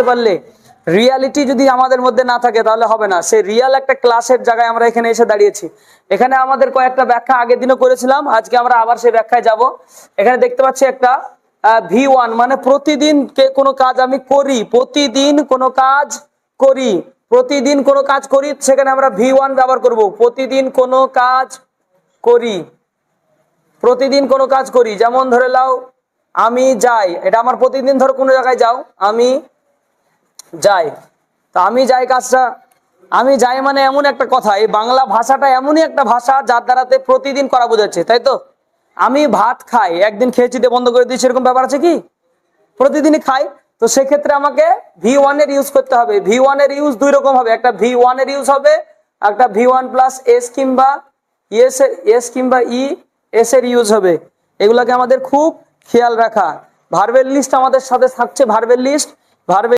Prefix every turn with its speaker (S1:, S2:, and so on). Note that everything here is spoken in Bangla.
S1: আসতে পারলে রিয়ালিটি যদি আমাদের মধ্যে না থাকে তাহলে হবে না। সেই রিয়াল একটা ক্লাসের জায়গায় আমরা এখানে এসে দাঁড়িয়েছি। এখানে আমাদের কয়েকটা ব্যাখ্যা আগের দিনও করেছিলাম, আজকে আমরা আবার সেই ব্যাখ্যায় যাব। এখানে দেখতে পাচ্ছি একটা ভি ওয়ান মানে প্রতিদিন কোনো কাজ আমি করি, প্রতিদিন কোনো কাজ করি, প্রতিদিন কোনো কাজ করি, সেখানে আমরা ভি ওয়ান ব্যবহার করব। প্রতিদিন কোনো কাজ করি, প্রতিদিন কোনো কাজ করি। যেমন ধরে লাও আমি যাই, এটা আমার প্রতিদিন ধরো কোনো জায়গায় যাও, আমি যাই। তা আমি যাই কাজটা, আমি যাই মানে এমন একটা কথা, এই বাংলা ভাষাটা এমনই একটা ভাষা যার দ্বারাতে প্রতিদিন করা বোঝাচ্ছে তাই তো? আমি ভাত খাই, একদিন খেয়েছি দিয়ে বন্ধ করে দিয়েছি, এরকম ব্যাপার আছে কি? প্রতিদিনই খাই, তো সেক্ষেত্রে আমাকে ভি ওয়ানের ইউজ করতে হবে। ভি ওয়ানের ইউজ দুই রকম হবে, একটা ভি ওয়ানের ইউজ হবে, একটা ভি ওয়ান প্লাস এস কিংবা এস এস কিংবা ই এস এর ইউজ হবে। এগুলোকে আমাদের খুব খেয়াল রাখা। ভার্বের লিস্ট আমাদের সাথে থাকছে ভার্বের লিস্ট ভার্বের